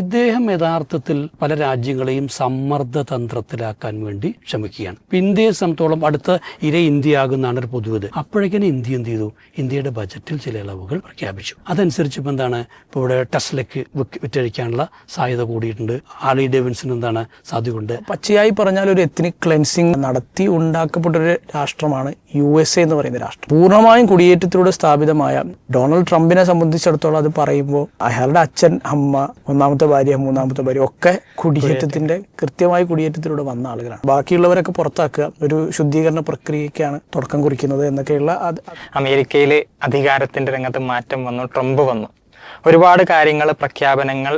ഇദ്ദേഹം യഥാർത്ഥത്തിൽ പല രാജ്യങ്ങളെയും സമ്മർദ്ദ തന്ത്രത്തിലാക്കാൻ വേണ്ടി ശ്രമിക്കുകയാണ്. ഇന്ത്യയെ സംബന്ധിച്ചോളം അടുത്ത ഇര ഇന്ത്യ ആകുന്നതാണ് ഒരു പൊതുവത് അപ്പോഴേക്കും ഇന്ത്യ എന്ത് ചെയ്തു? ഇന്ത്യയുടെ ബജറ്റിൽ ചില ഇളവുകൾ പ്രഖ്യാപിച്ചു. അതനുസരിച്ച് ഇപ്പം എന്താണ്? ഇപ്പോൾ ഇവിടെ ടെസ്ലയ്ക്ക് വിറ്റഴിക്കാനുള്ള സാധ്യത കൂടിയിട്ടുണ്ട്. ആലി ഡേവിൻസിന് എന്താണ് സാധ്യതയുണ്ട്? പച്ചയായി പറഞ്ഞാൽ ഒരു എത്നിക് ക്ലെൻസിങ് നടത്തി ഉണ്ടാക്കപ്പെട്ട ഒരു രാഷ്ട്രമാണ് യു എസ് എ എന്ന് പറയുന്ന രാഷ്ട്രം. പൂർണമായും കുടിയേറ്റത്തിലൂടെ സ്ഥാപിതമായ ഡൊണാൾഡ് ട്രംപിനെ സംബന്ധിച്ചിടത്തോളം അത് പറയുമ്പോൾ അയാളുടെ അച്ഛൻ അമ്മ ഒന്നാമത്തെ ഭാര്യ മൂന്നാമത്തെ ഭാര്യ ഒക്കെ കുടിയേറ്റത്തിന്റെ കൃത്യമായ കുടിയേറ്റത്തിലൂടെ വന്ന ആളുകളാണ്. ബാക്കിയുള്ളവരൊക്കെ പുറത്താക്കുക ഒരു ശുദ്ധീകരണ പ്രക്രിയക്കാണ് തുടക്കം കുറിക്കുന്നത് എന്നൊക്കെയുള്ള അത് അമേരിക്കയിൽ അധികാരത്തിന്റെ രംഗത്ത് മാറ്റം വന്നു ട്രംപ് വന്നു. ഒരുപാട് കാര്യങ്ങൾ പ്രഖ്യാപനങ്ങൾ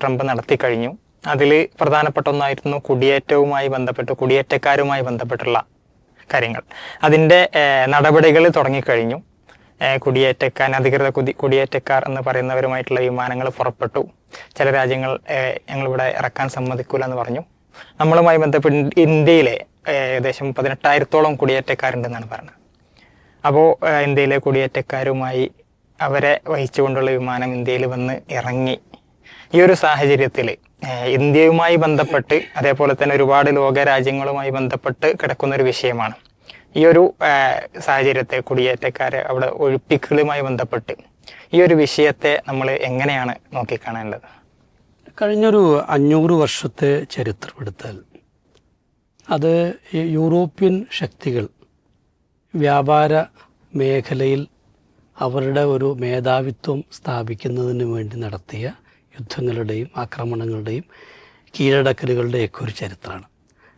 ട്രംപ് നടത്തി കഴിഞ്ഞു. അതിൽ പ്രധാനപ്പെട്ട ഒന്നായിരുന്നു കുടിയേറ്റവുമായി ബന്ധപ്പെട്ട് കുടിയേറ്റക്കാരുമായി ബന്ധപ്പെട്ടുള്ള കാര്യങ്ങൾ. അതിന്റെ നടപടികൾ തുടങ്ങിക്കഴിഞ്ഞു ഏഹ്, കുടിയേറ്റക്കാർ അനധികൃത കുതി കുടിയേറ്റക്കാർ എന്ന് പറയുന്നവരുമായിട്ടുള്ള വിമാനങ്ങൾ പുറപ്പെട്ടു. ചില രാജ്യങ്ങൾ ഞങ്ങളിവിടെ ഇറക്കാൻ സമ്മതിക്കൂല എന്ന് പറഞ്ഞു. നമ്മളുമായി ബന്ധപ്പെട്ട് ഇന്ത്യയിലെ ഏകദേശം പതിനെട്ടായിരത്തോളം കുടിയേറ്റക്കാരുണ്ടെന്നാണ് പറഞ്ഞത്. അപ്പോൾ ഇന്ത്യയിലെ കുടിയേറ്റക്കാരുമായി അവരെ വഹിച്ചുകൊണ്ടുള്ള വിമാനം ഇന്ത്യയിൽ വന്ന് ഇറങ്ങി. ഈ ഒരു സാഹചര്യത്തിൽ ഇന്ത്യയുമായി ബന്ധപ്പെട്ട് അതേപോലെ തന്നെ ഒരുപാട് ലോക രാജ്യങ്ങളുമായി ബന്ധപ്പെട്ട് കിടക്കുന്ന ഒരു വിഷയമാണ്. ഈ ഒരു സാഹചര്യത്തെ കുടിയേറ്റക്കാരെ അവിടെ ഒഴിപ്പിക്കലുമായി ബന്ധപ്പെട്ട് ഈ ഒരു വിഷയത്തെ നമ്മൾ എങ്ങനെയാണ് നോക്കിക്കാണേണ്ടത്? കഴിഞ്ഞൊരു അഞ്ഞൂറ് വർഷത്തെ ചരിത്രം എടുത്താൽ അത് യൂറോപ്യൻ ശക്തികൾ വ്യാപാര മേഖലയിൽ അവരുടെ ഒരു മേധാവിത്വം സ്ഥാപിക്കുന്നതിന് വേണ്ടി നടത്തിയ യുദ്ധങ്ങളുടെയും ആക്രമണങ്ങളുടെയും കീഴടക്കലുകളുടെയൊക്കെ ഒരു ചരിത്രമാണ്.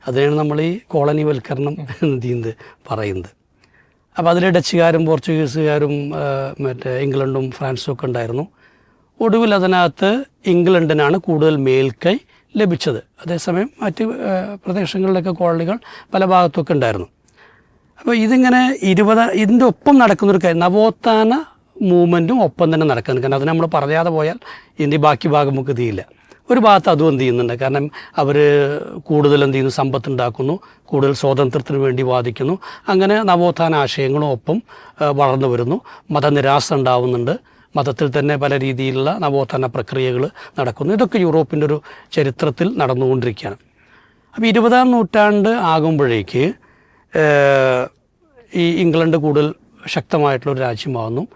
അതിനാണ് നമ്മൾ ഈ കോളനിവൽക്കരണം എന്ന് പറയുന്നത്. അപ്പോൾ അതിൽ ഡച്ചുകാരും പോർച്ചുഗീസുകാരും മറ്റേ ഇംഗ്ലണ്ടും ഫ്രാൻസും ഒക്കെ ഉണ്ടായിരുന്നു. ഒടുവിൽ അതിനകത്ത് ഇംഗ്ലണ്ടിനാണ് കൂടുതൽ മേൽക്കൈ ലഭിച്ചത്. അതേസമയം മറ്റ് പ്രദേശങ്ങളിലൊക്കെ കോളനികൾ പല ഭാഗത്തൊക്കെ ഉണ്ടായിരുന്നു. അപ്പോൾ ഇതിങ്ങനെ ഇരുപത് ഇതിന്റെ ഒപ്പം നടക്കുന്നൊരു കാര്യം നവോത്ഥാന മൂവ്മെന്റും ഒപ്പം തന്നെ നടക്കുന്നു. കാരണം അത് നമ്മൾ പറയാതെ പോയാൽ ഇതിന്റെ ബാക്കി ഭാഗം നമുക്ക് തീയില്ല ഒരു ഭാഗത്ത് അതും എന്ത് ചെയ്യുന്നുണ്ട്? കാരണം അവർ കൂടുതൽ എന്ത് ചെയ്യുന്നു? സമ്പത്ത് ഉണ്ടാക്കുന്നു കൂടുതൽ സ്വാതന്ത്ര്യത്തിന് വേണ്ടി വാദിക്കുന്നു. അങ്ങനെ നവോത്ഥാന ആശയങ്ങളും ഒപ്പം വളർന്നു വരുന്നു. മതനിരാശ ഉണ്ടാവുന്നുണ്ട്. മതത്തിൽ തന്നെ പല രീതിയിലുള്ള നവോത്ഥാന പ്രക്രിയകൾ നടക്കുന്നു. ഇതൊക്കെ യൂറോപ്പിന്റെ ഒരു ചരിത്രത്തിൽ നടന്നുകൊണ്ടിരിക്കുകയാണ്. അപ്പോൾ ഇരുപതാം നൂറ്റാണ്ട് ആകുമ്പോഴേക്ക് ഈ ഇംഗ്ലണ്ട് കൂടുതൽ ശക്തമായിട്ടുള്ളൊരു രാജ്യമാകുന്നു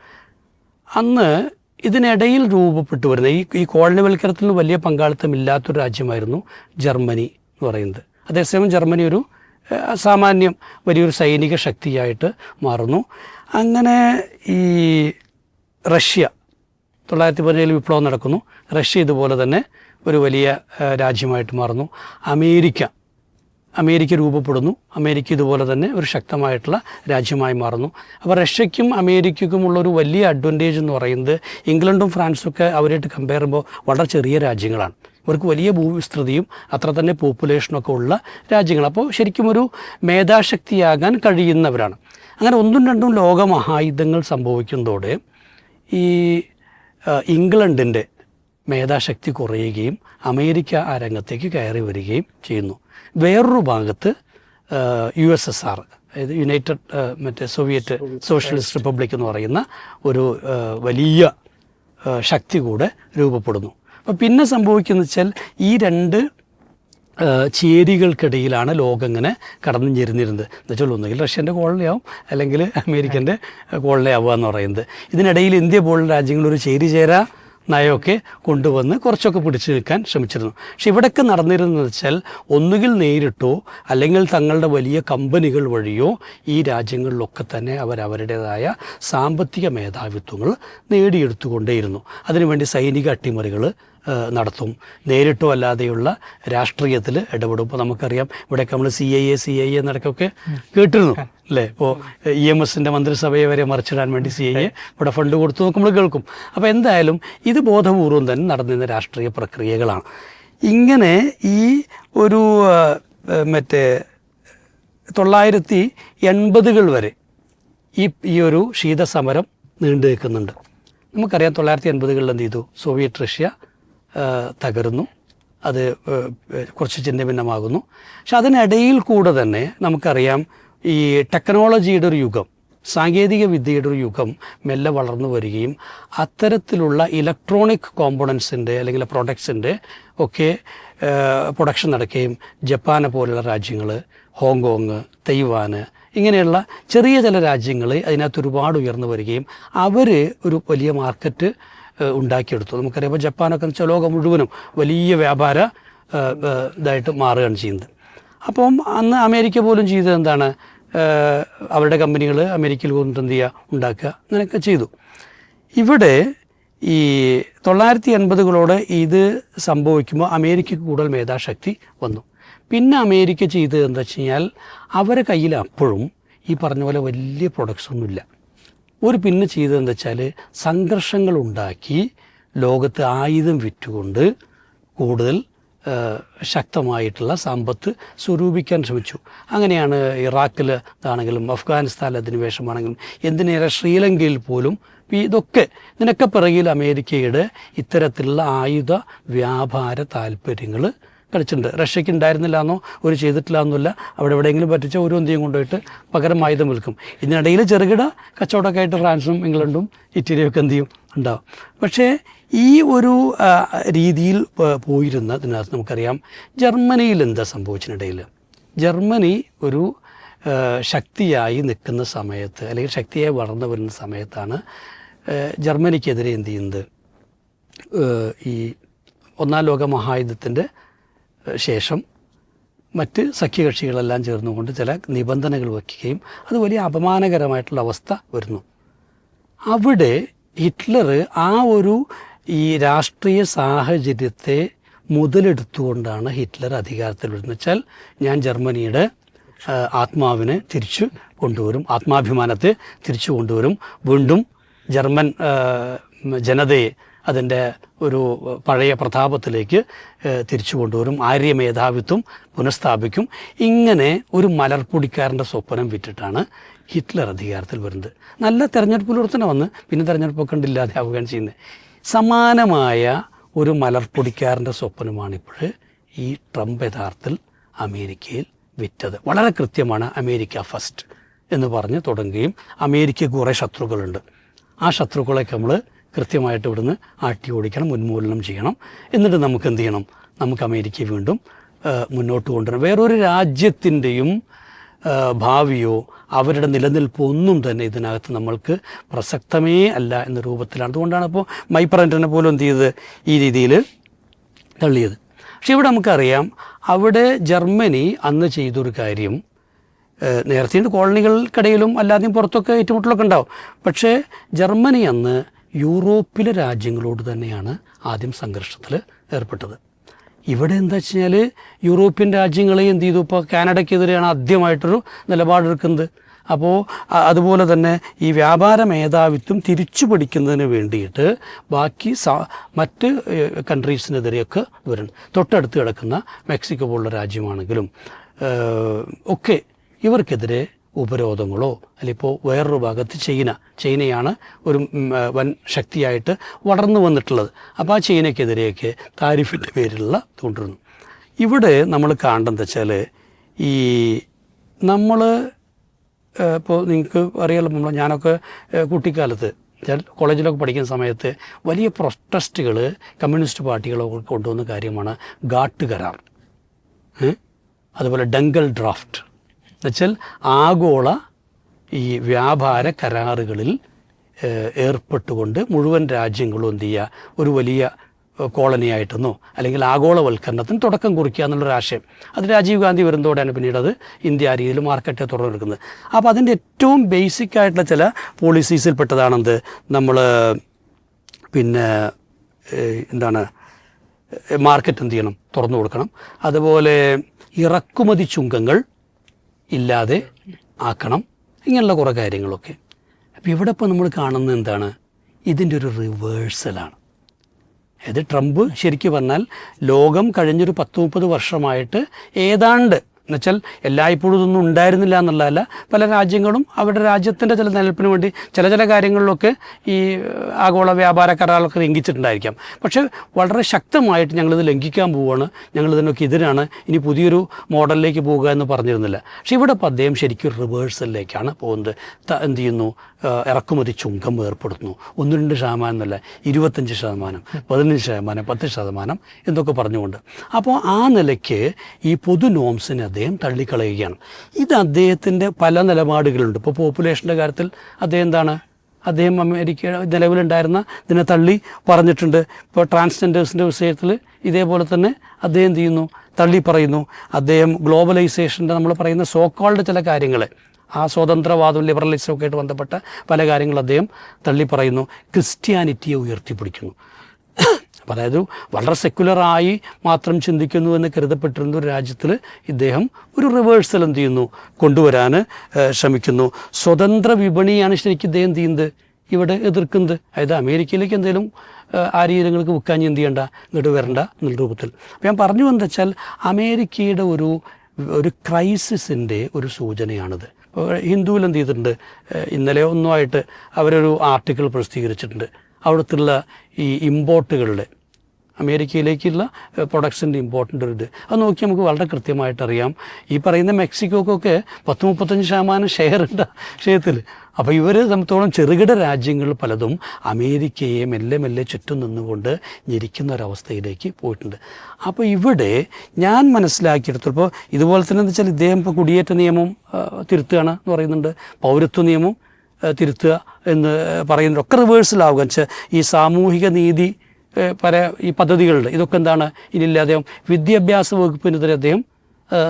അന്ന് ഇതിനിടയിൽ രൂപപ്പെട്ടു വരുന്ന ഈ ഈ കോളനിവൽക്കരണത്തിൽ വലിയ പങ്കാളിത്തമില്ലാത്തൊരു രാജ്യമായിരുന്നു ജർമ്മനി എന്ന് പറയുന്നത്. അതേസമയം ജർമ്മനി ഒരു സാമാന്യം വലിയൊരു സൈനിക ശക്തിയായിട്ട് മാറുന്നു. അങ്ങനെ ഈ റഷ്യ തൊള്ളായിരത്തി പതിനേഴിൽ വിപ്ലവം നടക്കുന്നു. റഷ്യ ഇതുപോലെ തന്നെ ഒരു വലിയ രാജ്യമായിട്ട് മാറുന്നു. അമേരിക്ക അമേരിക്ക രൂപപ്പെടുന്നു. അമേരിക്ക ഇതുപോലെ തന്നെ ഒരു ശക്തമായിട്ടുള്ള രാജ്യമായി മാറുന്നു. അപ്പോൾ റഷ്യയ്ക്കും അമേരിക്കയ്ക്കുമുള്ള ഒരു വലിയ അഡ്വാന്റേജ് എന്ന് പറയുന്നത് ഇംഗ്ലണ്ടും ഫ്രാൻസും ഒക്കെ അവരായിട്ട് കമ്പയർ ചെയ്യുമ്പോൾ വളരെ ചെറിയ രാജ്യങ്ങളാണ്. ഇവർക്ക് വലിയ ഭൂവിസ്തൃതിയും അത്ര തന്നെ പോപ്പുലേഷനൊക്കെ ഉള്ള രാജ്യങ്ങൾ അപ്പോൾ ശരിക്കും ഒരു മേധാശക്തിയാകാൻ കഴിയുന്നവരാണ്. അങ്ങനെ ഒന്നും രണ്ടും ലോകമഹായുദ്ധങ്ങൾ സംഭവിക്കുന്നതോടെ ഈ ഇംഗ്ലണ്ടിന്റെ മേധാശക്തി കുറയുകയും അമേരിക്ക ആ രംഗത്തേക്ക് കയറി വരികയും ചെയ്യുന്നു. വേറൊരു ഭാഗത്ത് യു എസ് എസ് ആർ അതായത് യുണൈറ്റഡ് മറ്റേ സോവിയറ്റ് സോഷ്യലിസ്റ്റ് റിപ്പബ്ലിക് എന്ന് പറയുന്ന ഒരു വലിയ ശക്തി കൂടെ രൂപപ്പെടുന്നു. അപ്പോൾ പിന്നെ സംഭവിക്കുന്നത് വെച്ചാൽ ഈ രണ്ട് ചേരികൾക്കിടയിലാണ് ലോകം ഇങ്ങനെ കടന്നു ചേരുന്നിരുന്നത് എന്ന് വെച്ചാൽ ഒന്നുകിൽ റഷ്യന്റെ കോളനിയാവും അല്ലെങ്കിൽ അമേരിക്കന്റെ കോളനിയാവുക എന്ന് പറയുന്നത്. ഇതിനിടയിൽ ഇന്ത്യ പോലുള്ള രാജ്യങ്ങളൊരു ചേരി ചേരാ നയമൊക്കെ കൊണ്ടുവന്ന് കുറച്ചൊക്കെ പിടിച്ചു നിൽക്കാൻ ശ്രമിച്ചിരുന്നു. പക്ഷെ ഇവിടെയൊക്കെ നടന്നിരുന്നത് വെച്ചാൽ ഒന്നുകിൽ നേരിട്ടോ അല്ലെങ്കിൽ തങ്ങളുടെ വലിയ കമ്പനികൾ വഴിയോ ഈ രാജ്യങ്ങളിലൊക്കെ തന്നെ അവർ അവരുടേതായ സാമ്പത്തിക മേധാവിത്വങ്ങൾ നേടിയെടുത്തുകൊണ്ടേയിരുന്നു. അതിനുവേണ്ടി സൈനിക അട്ടിമറികൾ നടത്തും. നേരിട്ടോ അല്ലാതെയുള്ള രാഷ്ട്രീയത്തിൽ ഇടപെടും. ഇപ്പോൾ നമുക്കറിയാം ഇവിടെയൊക്കെ നമ്മൾ C I A C I A എന്നൊക്കെ കേട്ടിരുന്നു അല്ലേ? ഇപ്പോൾ ഇ എം എസിന്റെ മന്ത്രിസഭയെ വരെ മറിച്ചിടാൻ വേണ്ടി സി ഐ എ ഇവിടെ ഫണ്ട് കൊടുത്തു നോക്കുമ്പോൾ കേൾക്കും. അപ്പോൾ എന്തായാലും ഇത് ബോധപൂർവം തന്നെ നടന്നിരുന്ന രാഷ്ട്രീയ പ്രക്രിയകളാണ്. ഇങ്ങനെ ഈ ഒരു മറ്റേ തൊള്ളായിരത്തി എൺപതുകൾ വരെ ഈ ഈ ഒരു ശീതസമരം നീണ്ടു നിൽക്കുന്നുണ്ട് നമുക്കറിയാം തൊള്ളായിരത്തി എൺപതുകളിൽ എന്ത് ചെയ്തു? സോവിയറ്റ് റഷ്യ തകരുന്നു അത് കുറച്ച് ചിഹ്ന ഭിന്നമാകുന്നു പക്ഷെ അതിനിടയിൽ കൂടെ തന്നെ നമുക്കറിയാം ഈ ടെക്നോളജിയുടെ ഒരു യുഗം സാങ്കേതിക വിദ്യയുടെ ഒരു യുഗം മെല്ലെ വളർന്നു വരികയും അത്തരത്തിലുള്ള ഇലക്ട്രോണിക് കോമ്പണൻസിന്റെ അല്ലെങ്കിൽ പ്രൊഡക്ട്സിന്റെ ഒക്കെ പ്രൊഡക്ഷൻ നടക്കുകയും ജപ്പാനെ പോലുള്ള രാജ്യങ്ങൾ ഹോങ്കോങ് തൈവാന് ഇങ്ങനെയുള്ള ചെറിയ ചില രാജ്യങ്ങൾ അതിനകത്ത് ഒരുപാട് ഉയർന്നു വരികയും അവർ ഒരു വലിയ മാർക്കറ്റ് ഉണ്ടാക്കിയെടുത്തു. നമുക്കറിയാം ഇപ്പോൾ ജപ്പാനൊക്കെ വെച്ചാൽ ലോകം മുഴുവനും വലിയ വ്യാപാര ഇതായിട്ട് മാറുകയാണ് ചെയ്യുന്നത്. അപ്പം അന്ന് അമേരിക്ക പോലും ചെയ്തത് എന്താണ്? അവരുടെ കമ്പനികൾ അമേരിക്കയിൽ കൊണ്ടിട്ട് എന്ത് ചെയ്യുക ഉണ്ടാക്കുക. അങ്ങനെയൊക്കെ ചെയ്തു. ഇവിടെ ഈ തൊള്ളായിരത്തി എൺപതുകളോടെ ഇത് സംഭവിക്കുമ്പോൾ അമേരിക്കയ്ക്ക് കൂടുതൽ മേധാശക്തി വന്നു. പിന്നെ അമേരിക്ക ചെയ്തത് എന്താ വെച്ച് കഴിഞ്ഞാൽ അവരെ കയ്യിൽ അപ്പോഴും ഈ പറഞ്ഞ പോലെ വലിയ പ്രൊഡക്ട്സ് ഒന്നുമില്ല. ഒരു പിന്നെ ചെയ്തതെന്ന് വെച്ചാൽ സംഘർഷങ്ങൾ ഉണ്ടാക്കി ലോകത്ത് ആയുധം വിറ്റുകൊണ്ട് കൂടുതൽ ശക്തമായിട്ടുള്ള സമ്പത്ത് സ്വരൂപിക്കാൻ ശ്രമിച്ചു. അങ്ങനെയാണ് ഇറാഖിൽ ആണെങ്കിലും അഫ്ഗാനിസ്ഥാനിൽ അധിനിവേശമാണെങ്കിലും എന്തിനേറെ ശ്രീലങ്കയിൽ പോലും ഇതൊക്കെ ഇതിനൊക്കെ പിറകിൽ അമേരിക്കയുടെ ഇത്തരത്തിലുള്ള ആയുധ വ്യാപാര താല്പര്യങ്ങൾ കളിച്ചിട്ടുണ്ട്. റഷ്യക്ക് ഉണ്ടായിരുന്നില്ല എന്നോ ഒരു ചെയ്തിട്ടില്ല എന്നല്ല അവിടെ എവിടെയെങ്കിലും പറ്റിച്ച ഒരു എന്തെയും കൊണ്ടുപോയിട്ട് പകരം ആയുധം വിൽക്കും. ഇതിനിടയിൽ ചെറുകിട കച്ചവടമൊക്കെ ആയിട്ട് ഫ്രാൻസും ഇംഗ്ലണ്ടും ഇറ്റലിയും ഒക്കെ എന്ത് ചെയ്യും? ഉണ്ടാവും. പക്ഷേ ഈ ഒരു രീതിയിൽ പോയിരുന്ന ഇതിനകത്ത് നമുക്കറിയാം ജർമ്മനിയിൽ എന്താ സംഭവിച്ചതിനിടയിൽ? ജർമ്മനി ഒരു ശക്തിയായി നിൽക്കുന്ന സമയത്ത് അല്ലെങ്കിൽ ശക്തിയായി വളർന്നു വരുന്ന സമയത്താണ് ജർമ്മനിക്കെതിരെ എന്ത് ചെയ്യുന്നത്? ഈ ഒന്നാം ലോക മഹായുദ്ധത്തിന്റെ ശേഷം മറ്റ് സഖ്യകക്ഷികളെല്ലാം ചേർന്നുകൊണ്ട് ചില നിബന്ധനകൾ വയ്ക്കുകയും അത് വലിയ അപമാനകരമായിട്ടുള്ള അവസ്ഥ വരുന്നു. അവിടെ ഹിറ്റ്ലർ ആ ഒരു ഈ രാഷ്ട്രീയ സാഹചര്യത്തെ മുതലെടുത്തുകൊണ്ടാണ് ഹിറ്റ്ലർ അധികാരത്തിൽ വരുന്നത് വെച്ചാൽ ഞാൻ ജർമ്മനിയുടെ ആത്മാവിനെ തിരിച്ചു കൊണ്ടുവരും ആത്മാഭിമാനത്തെ തിരിച്ചു കൊണ്ടുവരും. വീണ്ടും ജർമ്മൻ ജനതയെ അതിന്റെ ഒരു പഴയ പ്രതാപത്തിലേക്ക് തിരിച്ചു കൊണ്ടുവരും. ആര്യ മേധാവിത്വം പുനഃസ്ഥാപിക്കും. ഇങ്ങനെ ഒരു മലർപ്പൊടിക്കാരന്റെ സ്വപ്നം വിറ്റിട്ടാണ് ഹിറ്റ്ലർ അധികാരത്തിൽ വരുന്നത്. നല്ല തെരഞ്ഞെടുപ്പിലൂടെ തന്നെ വന്ന് പിന്നെ തെരഞ്ഞെടുപ്പൊക്കെ ഉണ്ടില്ലാതെ ആവുകയാണ് ചെയ്യുന്നത്. സമാനമായ ഒരു മലർപ്പൊടിക്കാരന്റെ സ്വപ്നമാണിപ്പോൾ ഈ ട്രംപ് യഥാർത്ഥത്തിൽ അമേരിക്കയിൽ വിറ്റത്. വളരെ കൃത്യമാണ് അമേരിക്ക ഫസ്റ്റ് എന്ന് പറഞ്ഞ് തുടങ്ങുകയും അമേരിക്കയ്ക്ക് കുറേ ശത്രുക്കളുണ്ട്. ആ ശത്രുക്കളെയൊക്കെ നമ്മൾ കൃത്യമായിട്ട് ഇവിടുന്ന് ആട്ടി ഓടിക്കണം ഉന്മൂലനം ചെയ്യണം. എന്നിട്ട് നമുക്ക് എന്ത് ചെയ്യണം? നമുക്ക് അമേരിക്കയെ വീണ്ടും മുന്നോട്ട് കൊണ്ടുവരണം. വേറൊരു രാജ്യത്തിന്റെയും ഭാവിയോ അവരുടെ നിലനിൽപ്പോ ഒന്നും തന്നെ ഇതിനകത്ത് നമ്മൾക്ക് പ്രസക്തമേ അല്ല എന്ന രൂപത്തിലാണ്. അതുകൊണ്ടാണ് ഇപ്പോൾ മൈ പ്രസിഡന്റിനെ പോലും എന്ത് ചെയ്തത്? ഈ രീതിയിൽ തള്ളിയത്. പക്ഷേ ഇവിടെ നമുക്കറിയാം അവിടെ ജർമ്മനി അന്ന് ചെയ്തൊരു കാര്യം നേരത്തെ കോളനികൾക്കിടയിലും അല്ലാതെയും പുറത്തൊക്കെ ഏറ്റുമുട്ടലൊക്കെ ഉണ്ടാവും. പക്ഷേ ജർമ്മനി അന്ന് യൂറോപ്പിലെ രാജ്യങ്ങളോട് തന്നെയാണ് ആദ്യം സംഘർഷത്തിൽ ഏർപ്പെട്ടത്. ഇവിടെ എന്താ വെച്ച് കഴിഞ്ഞാൽ യൂറോപ്യൻ രാജ്യങ്ങളെ എന്ത് ചെയ്തു? ഇപ്പോൾ കാനഡയ്ക്കെതിരെയാണ് ആദ്യമായിട്ടൊരു നിലപാടെടുക്കുന്നത്. അപ്പോൾ അതുപോലെ തന്നെ ഈ വ്യാപാര മേധാവിത്വം തിരിച്ചു പിടിക്കുന്നതിന് വേണ്ടിയിട്ട് ബാക്കി മറ്റ് കൺട്രീസിനെതിരെയൊക്കെ വരണം തൊട്ടടുത്ത് കിടക്കുന്ന മെക്സിക്കോ പോലുള്ള രാജ്യമാണെങ്കിലും ഒക്കെ ഇവർക്കെതിരെ ഉപരോധങ്ങളോ അല്ലിപ്പോൾ വേറൊരു ഭാഗത്ത് ചൈന. ചൈനയാണ് ഒരു വൻ ശക്തിയായിട്ട് വളർന്നു വന്നിട്ടുള്ളത്. അപ്പോൾ ആ ചൈനയ്ക്കെതിരെയൊക്കെ താരിഫിന്റെ പേരിലുള്ള കൊണ്ടുവരുന്നു ഇവിടെ നമ്മൾ കാണേണ്ടത് വെച്ചാൽ ഈ നമ്മൾ ഇപ്പോൾ നിങ്ങൾക്ക് അറിയാലോ നമ്മൾ ഞാനൊക്കെ കുട്ടിക്കാലത്ത് കോളേജിലൊക്കെ പഠിക്കുന്ന സമയത്ത് വലിയ പ്രൊട്ടസ്റ്റുകൾ കമ്മ്യൂണിസ്റ്റ് പാർട്ടികളൊക്കെ കൊണ്ടുവന്ന കാര്യമാണ് ഗാട്ട് കരാർ? അതുപോലെ ഡങ്കൽ ഡ്രാഫ്റ്റ്. എന്നുവെച്ചാൽ ആഗോള ഈ വ്യാപാര കരാറുകളിൽ ഏർപ്പെട്ടുകൊണ്ട് മുഴുവൻ രാജ്യങ്ങളും എന്ത് ചെയ്യുക ഒരു വലിയ കോളനിയായിട്ടെന്നോ അല്ലെങ്കിൽ ആഗോളവൽക്കരണത്തിന് തുടക്കം കുറിക്കുക എന്നുള്ളൊരു ആശയം. അത് രാജീവ് ഗാന്ധി വരുന്നതോടെയാണ് പിന്നീട് അത് ഇന്ത്യ ആ രീതിയിൽ മാർക്കറ്റ് തുറന്നെടുക്കുന്നത്. അപ്പോൾ അതിന്റെ ഏറ്റവും ബേസിക് ആയിട്ടുള്ള ചില പോളിസീസിൽപ്പെട്ടതാണെന്ത് നമ്മൾ പിന്നെ എന്താണ് മാർക്കറ്റ് എന്ത് ചെയ്യണം? തുറന്നു കൊടുക്കണം. അതുപോലെ ഇറക്കുമതി ചുങ്കങ്ങൾ ഇല്ലാതെ ആക്കണം. ഇങ്ങനെയുള്ള കുറേ കാര്യങ്ങളൊക്കെ. അപ്പോൾ ഇവിടെ ഇപ്പോൾ നമ്മൾ കാണുന്നത് എന്താണ്? ഇതിന്റെ ഒരു റിവേഴ്സലാണ് അതായത് ട്രംപ് ശരിക്കും പറഞ്ഞാൽ ലോകം കഴിഞ്ഞൊരു പത്ത് മുപ്പത് വർഷമായിട്ട് ഏതാണ്ട് എന്നുവെച്ചാൽ എല്ലായ്പ്പോഴും ഇതൊന്നും ഉണ്ടായിരുന്നില്ല എന്നുള്ളതല്ല. പല രാജ്യങ്ങളും അവരുടെ രാജ്യത്തിന്റെ ചില നിലനിൽപ്പിന് വേണ്ടി ചില ചില കാര്യങ്ങളിലൊക്കെ ഈ ആഗോള വ്യാപാര കരാറുകളൊക്കെ ലംഘിച്ചിട്ടുണ്ടായിരിക്കാം. പക്ഷേ വളരെ ശക്തമായിട്ട് ഞങ്ങളിത് ലംഘിക്കാൻ പോവുകയാണ് ഞങ്ങളിതിനൊക്കെ എതിരാണ്. ഇനി പുതിയൊരു മോഡലിലേക്ക് പോവുക എന്ന് പറഞ്ഞിരുന്നില്ല. പക്ഷേ ഇവിടെ ഇപ്പോൾ അദ്ദേഹം ശരിക്കും റിവേഴ്സലിലേക്കാണ് പോകുന്നത്. എന്ത് ചെയ്യുന്നു? ഇറക്കുമതി ചുങ്കം ഏർപ്പെടുത്തുന്നു. ഒന്ന് രണ്ട് ശതമാനം എന്നല്ല ഇരുപത്തഞ്ച് ശതമാനം പതിനഞ്ച് ശതമാനം പത്ത് ശതമാനം എന്നൊക്കെ പറഞ്ഞുകൊണ്ട്. അപ്പോൾ ആ നിലയ്ക്ക് ഈ പൊതു നോംസിനെ അദ്ദേഹം തള്ളിക്കളയുകയാണ്. ഇത് അദ്ദേഹത്തിന്റെ പല നിലപാടുകളുണ്ട്. ഇപ്പോൾ പോപ്പുലേഷന്റെ കാര്യത്തിൽ അദ്ദേഹം എന്താണ്? അദ്ദേഹം അമേരിക്ക നിലവിലുണ്ടായിരുന്ന ഇതിനെ തള്ളി പറഞ്ഞിട്ടുണ്ട്. ഇപ്പോൾ ട്രാൻസ്ജെൻഡേഴ്സിന്റെ വിഷയത്തിൽ ഇതേപോലെ തന്നെ അദ്ദേഹം ചെയ്യുന്നു? തള്ളി പറയുന്നു അദ്ദേഹം ഗ്ലോബലൈസേഷന്റെ നമ്മൾ പറയുന്ന സോക്കോൾഡ് ചില കാര്യങ്ങൾ. ആ സ്വതന്ത്രവാദവും ലിബറലിസവും ഒക്കെ ആയിട്ട് ബന്ധപ്പെട്ട പല കാര്യങ്ങളും അദ്ദേഹം തള്ളിപ്പറയുന്നു. ക്രിസ്ത്യാനിറ്റിയെ ഉയർത്തിപ്പിടിക്കുന്നു. അപ്പോൾ അതായത് വളരെ സെക്യുലറായി മാത്രം ചിന്തിക്കുന്നു എന്ന് കരുതപ്പെട്ടിരുന്ന ഒരു രാജ്യത്തിൽ ഇദ്ദേഹം ഒരു റിവേഴ്സൽ എന്ത് ചെയ്യുന്നു? കൊണ്ടുവരാൻ ശ്രമിക്കുന്നു. സ്വതന്ത്ര വിപണിയാണ് ശരിക്കും ഇദ്ദേഹം എന്ത് ചെയ്യുന്നത്? ഇവിടെ എതിർക്കുന്നത്. അതായത് അമേരിക്കയിലേക്ക് എന്തെങ്കിലും ആ രീതികൾക്ക് വിൽക്കാൻ എന്ത് ചെയ്യണ്ട? ഇങ്ങോട്ട് വരണ്ട എന്നുള്ള രൂപത്തിൽ. അപ്പോൾ ഞാൻ പറഞ്ഞു എന്താ വെച്ചാൽ അമേരിക്കയുടെ ഒരു ഒരു ക്രൈസിസിന്റെ ഒരു സൂചനയാണിത്. ഹിന്ദുവിൽ എന്ത് ചെയ്തിട്ടുണ്ട്? ഇന്നലെ ഒന്നുമായിട്ട് അവരൊരു ആർട്ടിക്കിൾ പ്രസിദ്ധീകരിച്ചിട്ടുണ്ട്. അവിടുത്തെ ഈ ഇമ്പോർട്ടുകളുടെ അമേരിക്കയിലേക്കുള്ള പ്രൊഡക്ട്സിന്റെ ഇമ്പോർട്ടന്റ് ഒരു ഇത്. അത് നോക്കി നമുക്ക് വളരെ കൃത്യമായിട്ട് അറിയാം. ഈ പറയുന്ന മെക്സിക്കോക്കൊക്കെ പത്ത് മുപ്പത്തഞ്ച് ശതമാനം ഷെയർ ഉണ്ട് വിഷയത്തിൽ അപ്പോൾ ഇവർ സംബന്ധിച്ചോളം ചെറുകിട രാജ്യങ്ങൾ പലതും അമേരിക്കയെ മെല്ലെ മെല്ലെ ചുറ്റും നിന്നുകൊണ്ട് ഞെരിക്കുന്ന ഒരവസ്ഥയിലേക്ക് പോയിട്ടുണ്ട്. അപ്പോൾ ഇവിടെ ഞാൻ മനസ്സിലാക്കിയെടുത്തപ്പോൾ ഇതുപോലെ തന്നെ എന്താ വെച്ചാൽ ഇദ്ദേഹം ഇപ്പോൾ കുടിയേറ്റ നിയമം തിരുത്തുകയാണ് എന്ന് പറയുന്നുണ്ട്. പൗരത്വ നിയമം തിരുത്തുക എന്ന് പറയുന്നുണ്ട്. ഒക്കെ റിവേഴ്സലാവുക വെച്ചാൽ ഈ സാമൂഹിക നീതി പല ഈ പദ്ധതികളുണ്ട്. ഇതൊക്കെ എന്താണ്? ഇതിലെ അദ്ദേഹം വിദ്യാഭ്യാസ വകുപ്പിനെതിരെ അദ്ദേഹം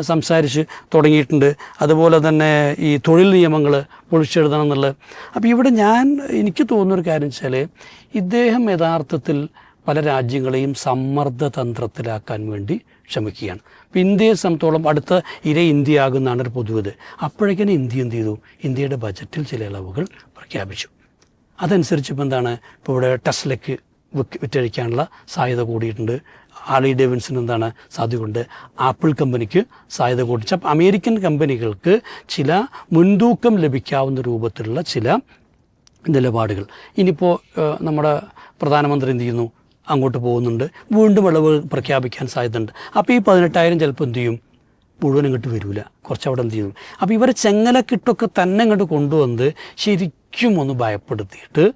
സംസാരിച്ച് തുടങ്ങിയിട്ടുണ്ട്. അതുപോലെ തന്നെ ഈ തൊഴിൽ നിയമങ്ങൾ പൊളിച്ചെഴുതണം എന്നുള്ളത്. അപ്പോൾ ഇവിടെ ഞാൻ എനിക്ക് തോന്നുന്നൊരു കാര്യം വെച്ചാൽ ഇദ്ദേഹം യഥാർത്ഥത്തിൽ പല രാജ്യങ്ങളെയും സമ്മർദ്ദ തന്ത്രത്തിലാക്കാൻ വേണ്ടി ശ്രമിക്കുകയാണ്. അപ്പോൾ ഇന്ത്യയെ സംബന്ധിച്ചോളം അടുത്ത ഇര ഇന്ത്യ ആകുന്നതാണ് ഒരു പൊതുവത് അപ്പോഴേക്കും ഇന്ത്യ എന്ത് ചെയ്തു? ഇന്ത്യയുടെ ബജറ്റിൽ ചില ഇളവുകൾ പ്രഖ്യാപിച്ചു. അതനുസരിച്ച് ഇപ്പോൾ എന്താണ്? ഇപ്പോൾ ഇവിടെ ടെസ്ലയ്ക്ക് വിറ്റഴിക്കാനുള്ള സാധ്യത കൂടിയിട്ടുണ്ട്. ആളി ഡേവിൻസിന് എന്താണ് സാധ്യതയുണ്ട്. ആപ്പിൾ കമ്പനിക്ക് സാധ്യത കൂടി അമേരിക്കൻ കമ്പനികൾക്ക് ചില മുൻതൂക്കം ലഭിക്കാവുന്ന രൂപത്തിലുള്ള ചില നിലപാടുകൾ. ഇനിയിപ്പോൾ നമ്മുടെ പ്രധാനമന്ത്രി എന്ത് ചെയ്യുന്നു? അങ്ങോട്ട് പോകുന്നുണ്ട്. വീണ്ടും ഇളവ് പ്രഖ്യാപിക്കാൻ സാധ്യതയുണ്ട്. അപ്പോൾ ഈ പതിനെട്ടായിരം ചിലപ്പോൾ എന്ത് ചെയ്യും? മുഴുവൻ ഇങ്ങോട്ട് വരില്ല കുറച്ച് അവിടെ എന്ത് ചെയ്യും? അപ്പോൾ ഇവരെ ചെങ്ങലക്കിട്ടൊക്കെ തന്നെ ഇങ്ങോട്ട് കൊണ്ടുവന്ന് ശരിക്കും ഒന്ന് ഭയപ്പെടുത്തിയിട്ട്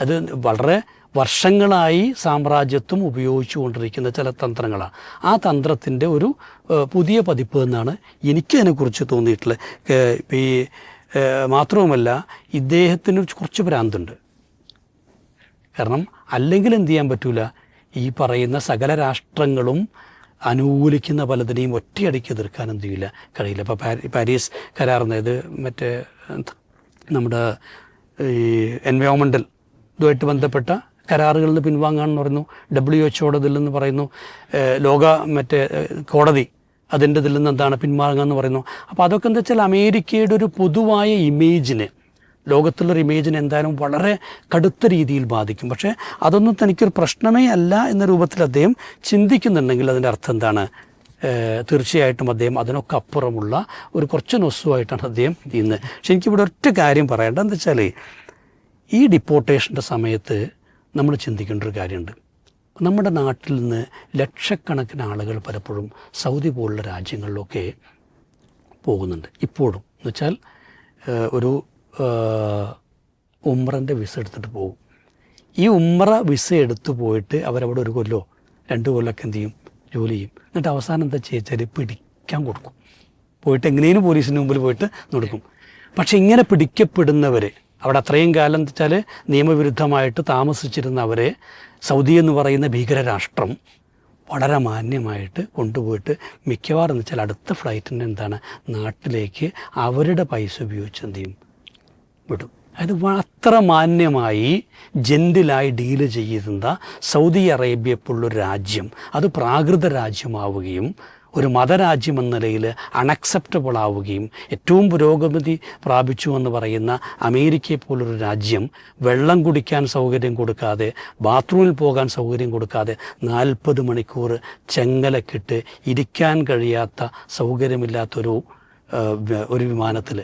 അത് വളരെ വർഷങ്ങളായി സാമ്രാജ്യത്വം ഉപയോഗിച്ചു കൊണ്ടിരിക്കുന്ന ചില തന്ത്രങ്ങളാണ്. ആ തന്ത്രത്തിന്റെ ഒരു പുതിയ പതിപ്പ് എന്നാണ് എനിക്കതിനെക്കുറിച്ച് തോന്നിയിട്ടുള്ളത്. ഈ മാത്രവുമല്ല ഇദ്ദേഹത്തിന് കുറച്ച് ഭ്രാന്തുണ്ട്. കാരണം അല്ലെങ്കിൽ എന്ത് ചെയ്യാൻ പറ്റൂല? ഈ പറയുന്ന സകല രാഷ്ട്രങ്ങളും അനുകൂലിക്കുന്ന പലതിനെയും ഒറ്റയടിക്ക് എതിർക്കാൻ എന്ത് ചെയ്യില്ല കഴിയില്ല. ഇപ്പോൾ പാരി പാരീസ് കരാർ അതായത് മറ്റേ നമ്മുടെ ഈ എൻവയോൺമെന്റൽ ഇതുമായിട്ട് ബന്ധപ്പെട്ട കരാറുകളിൽ നിന്ന് പിൻവാങ്ങാമെന്ന് പറയുന്നു ഡബ്ല്യു എച്ച്ഒയുടെ ഇതിൽ നിന്ന് പറയുന്നു. ലോക മറ്റേ കോടതി അതിന്റെ ഇതിൽ നിന്ന് എന്താണ് പിന്മാറുകയെന്ന് പറയുന്നു. അപ്പോൾ അതൊക്കെ എന്താ വെച്ചാൽ അമേരിക്കയുടെ ഒരു പൊതുവായ ഇമേജിന് ലോകത്തുള്ളൊരു ഇമേജിന് എന്തായാലും വളരെ കടുത്ത രീതിയിൽ ബാധിക്കും. പക്ഷേ അതൊന്നും തനിക്കൊരു പ്രശ്നമേ അല്ല എന്ന രൂപത്തിൽ അദ്ദേഹം ചിന്തിക്കുന്നുണ്ടെങ്കിൽ അതിന്റെ അർത്ഥം എന്താണ്? തീർച്ചയായിട്ടും അദ്ദേഹം അതിനൊക്കെ അപ്പുറമുള്ള ഒരു കുറച്ച് നൊസ്സുമായിട്ടാണ് അദ്ദേഹം ഇന്ന്. പക്ഷെ എനിക്കിവിടെ ഒറ്റ കാര്യം പറയേണ്ടത് എന്താ വെച്ചാൽ ഈ ഡിപ്പോർട്ടേഷന്റെ സമയത്ത് നമ്മൾ ചിന്തിക്കേണ്ട ഒരു കാര്യമുണ്ട്. നമ്മുടെ നാട്ടിൽ നിന്ന് ലക്ഷക്കണക്കിന് ആളുകൾ പലപ്പോഴും സൗദി പോലുള്ള രാജ്യങ്ങളിലൊക്കെ പോകുന്നുണ്ട്. ഇപ്പോഴും. എന്ന് വെച്ചാൽ ഒരു ഉമ്രന്റെ വിസ എടുത്തിട്ട് പോകും. ഈ ഉമ്ര വിസ എടുത്തു പോയിട്ട് അവരവിടെ ഒരു കൊല്ലോ രണ്ട് കൊല്ലമൊക്കെ എന്ത് ചെയ്യും? ജോലി ചെയ്യും. എന്നിട്ട് അവസാനം എന്താ ചെയ്യിച്ചാൽ പിടിക്കാൻ കൊടുക്കും. പോയിട്ട് എങ്ങനെയും പോലീസിന് മുമ്പിൽ പോയിട്ട് കൊടുക്കും പക്ഷെ ഇങ്ങനെ പിടിക്കപ്പെടുന്നവർ അവിടെ അത്രയും കാലം എന്ന് വെച്ചാൽ നിയമവിരുദ്ധമായിട്ട് താമസിച്ചിരുന്നവരെ സൗദി എന്ന് പറയുന്ന ഭീകരരാഷ്ട്രം വളരെ മാന്യമായിട്ട് കൊണ്ടുപോയിട്ട് മിക്കവാറും എന്ന് വെച്ചാൽ അടുത്ത ഫ്ലൈറ്റിന്റെ എന്താണ്? നാട്ടിലേക്ക് അവരുടെ പൈസ ഉപയോഗിച്ച് എന്ത് ചെയ്യും? വിടും. അതായത് അത്ര മാന്യമായി ജെന്റിലായി ഡീൽ ചെയ്യുന്ന സൗദി അറേബ്യ പോലുള്ളൊരു രാജ്യം അത് പ്രാകൃത രാജ്യമാവുകയും ഒരു മതരാജ്യം എന്ന നിലയിൽ അൺഅക്സെപ്റ്റബിൾ ആവുകയും ഏറ്റവും പുരോഗതി പ്രാപിച്ചു എന്ന് പറയുന്ന അമേരിക്കയെ പോലൊരു രാജ്യം വെള്ളം കുടിക്കാൻ സൗകര്യം കൊടുക്കാതെ ബാത്റൂമിൽ പോകാൻ സൗകര്യം കൊടുക്കാതെ നാൽപ്പത് മണിക്കൂർ ചെങ്ങലക്കിട്ട് ഇരിക്കാൻ കഴിയാത്ത സൗകര്യമില്ലാത്തൊരു ഒരു വിമാനത്തിൽ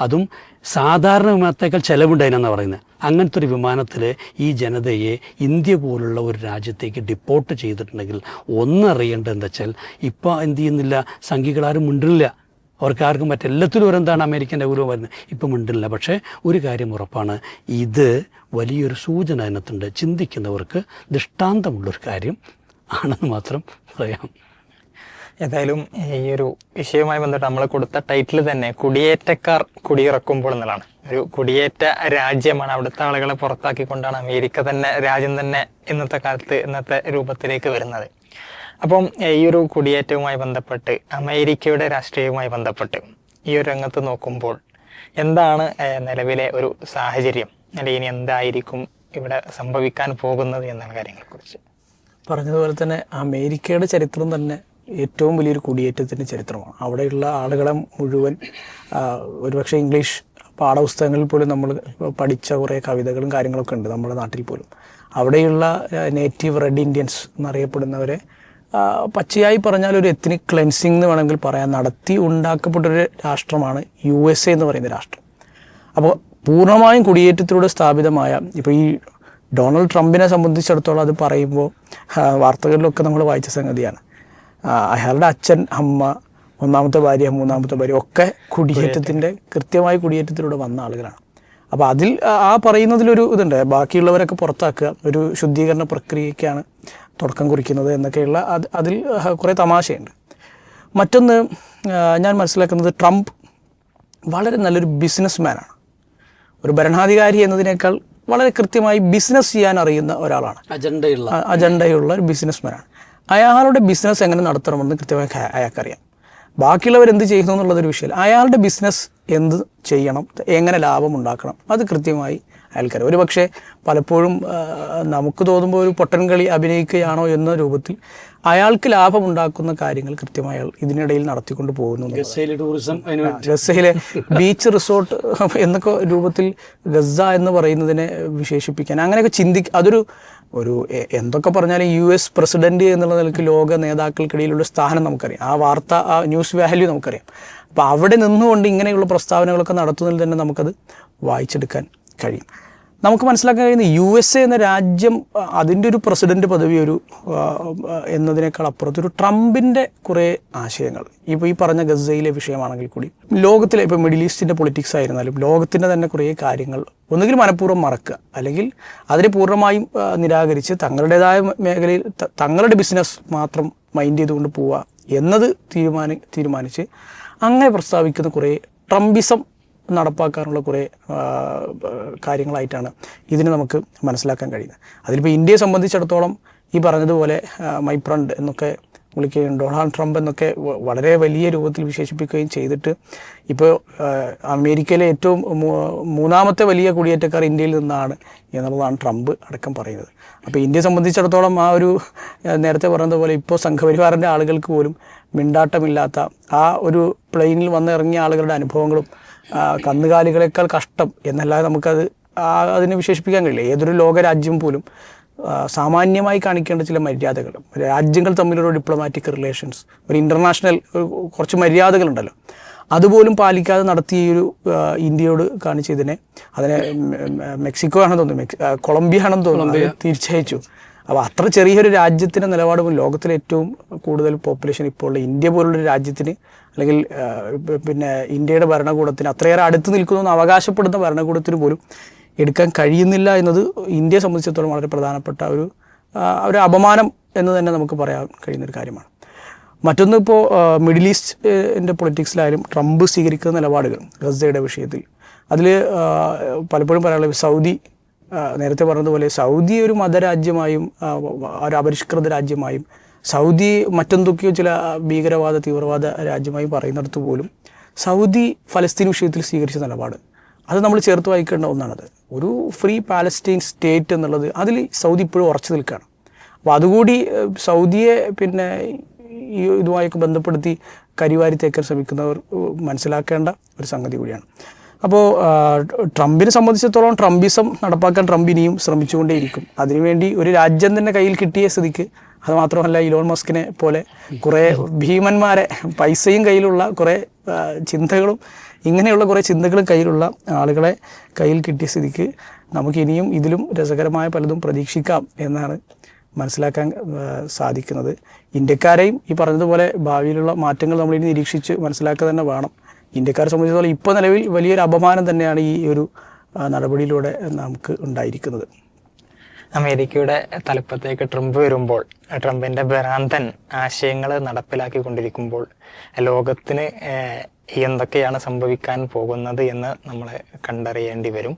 അതും സാധാരണ വിമാനത്തേക്കാൾ ചിലവുണ്ടായിനെന്നാണ് പറയുന്നത്. അങ്ങനത്തെ ഒരു വിമാനത്തിൽ ഈ ജനതയെ ഇന്ത്യ പോലുള്ള ഒരു രാജ്യത്തേക്ക് ഡിപ്പോർട്ട് ചെയ്തിട്ടുണ്ടെങ്കിൽ ഒന്നറിയേണ്ടത് എന്താ വെച്ചാൽ ഇപ്പോൾ എന്ത് ചെയ്യുന്നില്ല സംഘികളാരും മിണ്ടില്ല അവർക്ക് ആർക്കും മറ്റെല്ലാത്തിലും ഒരെന്താണ് അമേരിക്കന്റെ ഗൗരവം വരുന്നത്? ഇപ്പം മിണ്ടില്ല പക്ഷേ ഒരു കാര്യം ഉറപ്പാണ്. ഇത് വലിയൊരു സൂചന അതിനകത്തുണ്ട്. ചിന്തിക്കുന്നവർക്ക് ദൃഷ്ടാന്തമുള്ളൊരു കാര്യം ആണെന്ന് മാത്രം പറയാം. ഏതായാലും ഈ ഒരു വിഷയവുമായി ബന്ധപ്പെട്ട് നമ്മൾ കൊടുത്ത ടൈറ്റിൽ തന്നെ കുടിയേറ്റക്കാർ കുടിയിറക്കുമ്പോൾ എന്നുള്ളതാണ്. ഒരു കുടിയേറ്റ രാജ്യമാണ് അവിടുത്തെ ആളുകളെ പുറത്താക്കിക്കൊണ്ടാണ് അമേരിക്ക തന്നെ രാജ്യം തന്നെ ഇന്നത്തെ കാലത്ത് ഇന്നത്തെ രൂപത്തിലേക്ക് വരുന്നത്. അപ്പം ഈ ഒരു കുടിയേറ്റവുമായി ബന്ധപ്പെട്ട് അമേരിക്കയുടെ രാഷ്ട്രീയവുമായി ബന്ധപ്പെട്ട് ഈ ഒരു രംഗത്ത് നോക്കുമ്പോൾ എന്താണ് നിലവിലെ ഒരു സാഹചര്യം? അല്ലെങ്കിൽ ഇനി എന്തായിരിക്കും ഇവിടെ സംഭവിക്കാൻ പോകുന്നത് എന്നുള്ള കാര്യങ്ങളെക്കുറിച്ച്. പറഞ്ഞതുപോലെ തന്നെ അമേരിക്കയുടെ ചരിത്രം തന്നെ ഏറ്റവും വലിയൊരു കുടിയേറ്റത്തിന്റെ ചരിത്രമാണ്. അവിടെയുള്ള ആളുകളെ മുഴുവൻ ഒരുപക്ഷെ ഇംഗ്ലീഷ് പാഠപുസ്തകങ്ങളിൽ പോലും നമ്മൾ പഠിച്ച കുറേ കവിതകളും കാര്യങ്ങളൊക്കെ ഉണ്ട് നമ്മുടെ നാട്ടിൽ പോലും. അവിടെയുള്ള നേറ്റീവ് റെഡ് ഇന്ത്യൻസ് എന്നറിയപ്പെടുന്നവരെ പച്ചയായി പറഞ്ഞാൽ ഒരു എത്നിക് ക്ലെൻസിങ് എന്ന് വേണമെങ്കിൽ പറയാം. നടത്തി ഉണ്ടാക്കപ്പെട്ടൊരു രാഷ്ട്രമാണ് യു എസ് എ എന്ന് പറയുന്ന രാഷ്ട്രം. അപ്പോൾ പൂർണമായും കുടിയേറ്റത്തിലൂടെ സ്ഥാപിതമായ ഇപ്പോൾ ഈ ഡൊണാൾഡ് ട്രംപിനെ സംബന്ധിച്ചിടത്തോളം അത് പറയുമ്പോൾ വാർത്തകളിലൊക്കെ നമ്മൾ വായിച്ച സംഗതിയാണ്. അയാളുടെ അച്ഛൻ അമ്മ ഒന്നാമത്തെ ഭാര്യ മൂന്നാമത്തെ ഭാര്യ ഒക്കെ കുടിയേറ്റത്തിന്റെ കൃത്യമായ കുടിയേറ്റത്തിലൂടെ വന്ന ആളുകളാണ്. അപ്പോൾ അതിൽ ആ- പറയുന്നതിലൊരു ഇതുണ്ട്. ബാക്കിയുള്ളവരൊക്കെ പുറത്താക്കുക. ഒരു ശുദ്ധീകരണ പ്രക്രിയയ്ക്കാണ് തുടക്കം കുറിക്കുന്നത് എന്നൊക്കെയുള്ള അത് അതിൽ കുറേ തമാശയുണ്ട്. മറ്റൊന്ന് ഞാൻ മനസ്സിലാക്കുന്നത് ട്രംപ് വളരെ നല്ലൊരു ബിസിനസ് മാനാണ് ഒരു ഭരണാധികാരി എന്നതിനേക്കാൾ വളരെ കൃത്യമായി ബിസിനസ് ചെയ്യാൻ അറിയുന്ന ഒരാളാണ്. അജണ്ടയുള്ള. അജണ്ടയുള്ള ഒരു ബിസിനസ്മാനാണ്. അയാളുടെ ബിസിനസ് എങ്ങനെ നടത്തണമെന്ന് കൃത്യമായി അയാൾക്കറിയാം. ബാക്കിയുള്ളവർ എന്ത് ചെയ്യുന്നു എന്നുള്ളതൊരു വിഷയം അയാളുടെ ബിസിനസ് എന്ത് ചെയ്യണം എങ്ങനെ ലാഭം ഉണ്ടാക്കണം അത് കൃത്യമായി അയാൾക്കറിയാം. ഒരു പക്ഷേ പലപ്പോഴും നമുക്ക് തോന്നുമ്പോൾ ഒരു പൊട്ടൻ കളി അഭിനയിക്കുകയാണോ എന്ന രൂപത്തിൽ അയാൾക്ക് ലാഭം ഉണ്ടാക്കുന്ന കാര്യങ്ങൾ കൃത്യമായി അയാൾ ഇതിനിടയിൽ നടത്തിക്കൊണ്ട് പോകുന്നു ഗസയിലെ ബീച്ച് റിസോർട്ട് എന്നൊക്കെ രൂപത്തിൽ ഗസ എന്ന് പറയുന്നതിനെ വിശേഷിപ്പിക്കാൻ അങ്ങനെയൊക്കെ ചിന്തി അതൊരു ഒരു എന്തൊക്കെ പറഞ്ഞാലും യു എസ് പ്രസിഡന്റ് എന്നുള്ള നിലയ്ക്ക് ലോക നേതാക്കൾക്കിടയിലുള്ള സ്ഥാനം നമുക്കറിയാം. ആ വാർത്ത ആ ന്യൂസ് വാല്യൂ നമുക്കറിയാം. അപ്പോൾ അവിടെ നിന്നുകൊണ്ട് ഇങ്ങനെയുള്ള പ്രസ്താവനകളൊക്കെ നടത്തുന്നതിൽ തന്നെ നമുക്കത് വായിച്ചെടുക്കാൻ കഴിയും. നമുക്ക് മനസ്സിലാക്കാൻ കഴിയുന്ന യു എസ് എ എന്ന രാജ്യം അതിന്റെ ഒരു പ്രസിഡന്റ് പദവി ഒരു എന്നതിനേക്കാൾ അപ്പുറത്ത് ഒരു ട്രംപിന്റെ കുറേ ആശയങ്ങൾ. ഇപ്പോൾ ഈ പറഞ്ഞ ഗസയിലെ വിഷയമാണെങ്കിൽ കൂടി ലോകത്തിലെ ഇപ്പോൾ മിഡിൽ ഈസ്റ്റിന്റെ പൊളിറ്റിക്സ് ആയിരുന്നാലും ലോകത്തിന്റെ തന്നെ കുറേ കാര്യങ്ങൾ ഒന്നുകിൽ മനഃപൂർവം മറക്കുക. അല്ലെങ്കിൽ അതിനെ പൂർണമായും നിരാകരിച്ച് തങ്ങളുടേതായ മേഖലയിൽ തങ്ങളുടെ ബിസിനസ് മാത്രം മൈൻഡ് ചെയ്തുകൊണ്ട് പോവുക എന്നത് തീരുമാനി തീരുമാനിച്ച് അങ്ങനെ പ്രസ്താവിക്കുന്ന കുറേ ട്രംപിസം നടപ്പാക്കാനുള്ള കുറേ കാര്യങ്ങളായിട്ടാണ് ഇതിനെ നമുക്ക് മനസ്സിലാക്കാൻ കഴിയുന്നത്. അതിലിപ്പോൾ ഇന്ത്യയെ സംബന്ധിച്ചിടത്തോളം ഈ പറഞ്ഞതുപോലെ മൈ ഫ്രണ്ട് എന്നൊക്കെ വിളിക്കുകയും ഡൊണാൾഡ് ട്രംപ് എന്നൊക്കെ വളരെ വലിയ രൂപത്തിൽ വിശേഷിപ്പിക്കുകയും ചെയ്തിട്ട് ഇപ്പോൾ അമേരിക്കയിലെ ഏറ്റവും മൂന്നാമത്തെ വലിയ കുടിയേറ്റക്കാർ ഇന്ത്യയിൽ നിന്നാണ് എന്നുള്ളതാണ് ട്രംപ് അടക്കം പറയുന്നത്. അപ്പോൾ ഇന്ത്യയെ സംബന്ധിച്ചിടത്തോളം ആ ഒരു നേരത്തെ പറഞ്ഞതുപോലെ ഇപ്പോൾ സംഘപരിവാറിന്റെ ആളുകൾക്ക് പോലും മിണ്ടാട്ടമില്ലാത്ത ആ ഒരു പ്ലെയിനിൽ വന്നിറങ്ങിയ ആളുകളുടെ അനുഭവങ്ങളും കന്നുകാലികളെക്കാൾ കഷ്ടം എന്നല്ലാതെ നമുക്കത് അതിനെ വിശേഷിപ്പിക്കാൻ കഴിയില്ല. ഏതൊരു ലോകരാജ്യം പോലും സാമാന്യമായി കാണിക്കേണ്ട ചില മര്യാദകൾ. രാജ്യങ്ങൾ തമ്മിലുള്ള ഡിപ്ലോമാറ്റിക് റിലേഷൻസ് ഒരു ഇന്റർനാഷണൽ കുറച്ച് മര്യാദകളുണ്ടല്ലോ. അതുപോലും പാലിക്കാതെ നടത്തിയ ഈ ഒരു ഇന്ത്യയോട് കാണിച്ച ഇതിനെ അതിനെ മെക്സിക്കോ ആണെന്ന് തോന്നുന്നു മെക്സി- കൊളംബിയ ആണെന്ന് തോന്നുന്നു തീർച്ചയായിച്ചു തിരിച്ചയച്ചു അപ്പോൾ അത്ര ചെറിയൊരു രാജ്യത്തിന്റെ നിലപാടും ലോകത്തിലേറ്റവും ലോകത്തിലെ ഏറ്റവും കൂടുതൽ പോപ്പുലേഷൻ ഇപ്പോൾ ഉള്ള ഇന്ത്യ പോലുള്ളൊരു രാജ്യത്തിന് അല്ലെങ്കിൽ പിന്നെ ഇന്ത്യയുടെ ഭരണകൂടത്തിന് അത്രയേറെ അടുത്ത് നിൽക്കുന്നു എന്ന് അവകാശപ്പെടുന്ന ഭരണകൂടത്തിന് പോലും എടുക്കാൻ കഴിയുന്നില്ല എന്നത് ഇന്ത്യയെ സംബന്ധിച്ചിടത്തോളം വളരെ പ്രധാനപ്പെട്ട ഒരു ഒരു അപമാനം എന്ന് തന്നെ നമുക്ക് പറയാൻ കഴിയുന്നൊരു കാര്യമാണ്. മറ്റൊന്ന് ഇപ്പോൾ മിഡിൽ ഈസ്റ്റിന്റെ പൊളിറ്റിക്സിലായാലും ട്രംപ് സ്വീകരിക്കുന്ന നിലപാടുകൾ ഗസയുടെ വിഷയത്തിൽ. അതിൽ പലപ്പോഴും പറയാനുള്ള സൗദി നേരത്തെ പറഞ്ഞതുപോലെ സൗദി ഒരു മതരാജ്യമായും ഒരു അപരിഷ്കൃത രാജ്യമായും സൗദി മറ്റെന്തൊക്കെയോ ചില ഭീകരവാദ തീവ്രവാദ രാജ്യമായി പറയുന്നിടത്ത് പോലും സൗദി ഫലസ്തീൻ വിഷയത്തിൽ സ്വീകരിച്ച നിലപാട്. അത് നമ്മൾ ചേർത്ത് വായിക്കേണ്ട ഒന്നാണത്. ഒരു ഫ്രീ പാലസ്റ്റീൻ സ്റ്റേറ്റ് എന്നുള്ളത് അതിൽ സൗദി ഇപ്പോഴും ഉറച്ചു നിൽക്കുകയാണ്. അപ്പോൾ അതുകൂടി സൗദിയെ പിന്നെ ഈ ഇതുമായൊക്കെ ബന്ധപ്പെടുത്തി കരിവാരി തേക്കാൻ ശ്രമിക്കുന്നവർ മനസ്സിലാക്കേണ്ട ഒരു സംഗതി കൂടിയാണ്. അപ്പോൾ ട്രംപിനെ സംബന്ധിച്ചിടത്തോളം ട്രംപിസം നടപ്പാക്കാൻ ട്രംപ് ഇനിയും ശ്രമിച്ചുകൊണ്ടേയിരിക്കും. അതിനുവേണ്ടി ഒരു രാജ്യം തന്നെ കയ്യിൽ കിട്ടിയ സ്ഥിതിക്ക് അത് മാത്രമല്ല ഇലോൺ മസ്കിനെ പോലെ കുറേ ഭീമന്മാരെ പൈസയും കയ്യിലുള്ള കുറേ ചിന്തകളും ഇങ്ങനെയുള്ള കുറേ ചിന്തകളും കയ്യിലുള്ള ആളുകളെ കയ്യിൽ കിട്ടിയ സ്ഥിതിക്ക് നമുക്ക് ഇനിയും ഇതിലും രസകരമായ പലതും പ്രതീക്ഷിക്കാം എന്നാണ് മനസ്സിലാക്കാൻ സാധിക്കുന്നത്. ഇന്ത്യക്കാരെയും ഈ പറഞ്ഞതുപോലെ ഭാവിയിലുള്ള മാറ്റങ്ങൾ നമ്മൾ ഇനി നിരീക്ഷിച്ച് മനസ്സിലാക്കുക തന്നെ വേണം. ഇന്ത്യക്കാരെ സംബന്ധിച്ചിടത്തോളം ഇപ്പോൾ നിലവിൽ വലിയൊരു അപമാനം തന്നെയാണ് ഈ ഒരു നടപടിയിലൂടെ നമുക്ക് ഉണ്ടായിരിക്കുന്നത്. അമേരിക്കയുടെ തലപ്പത്തേക്ക് ട്രംപ് വരുമ്പോൾ ട്രംപിന്റെ ഭ്രാന്തൻ ആശയങ്ങൾ നടപ്പിലാക്കിക്കൊണ്ടിരിക്കുമ്പോൾ ലോകത്തിന് എന്തൊക്കെയാണ് സംഭവിക്കാൻ പോകുന്നത് എന്ന് നമ്മൾ കണ്ടറിയേണ്ടി വരും.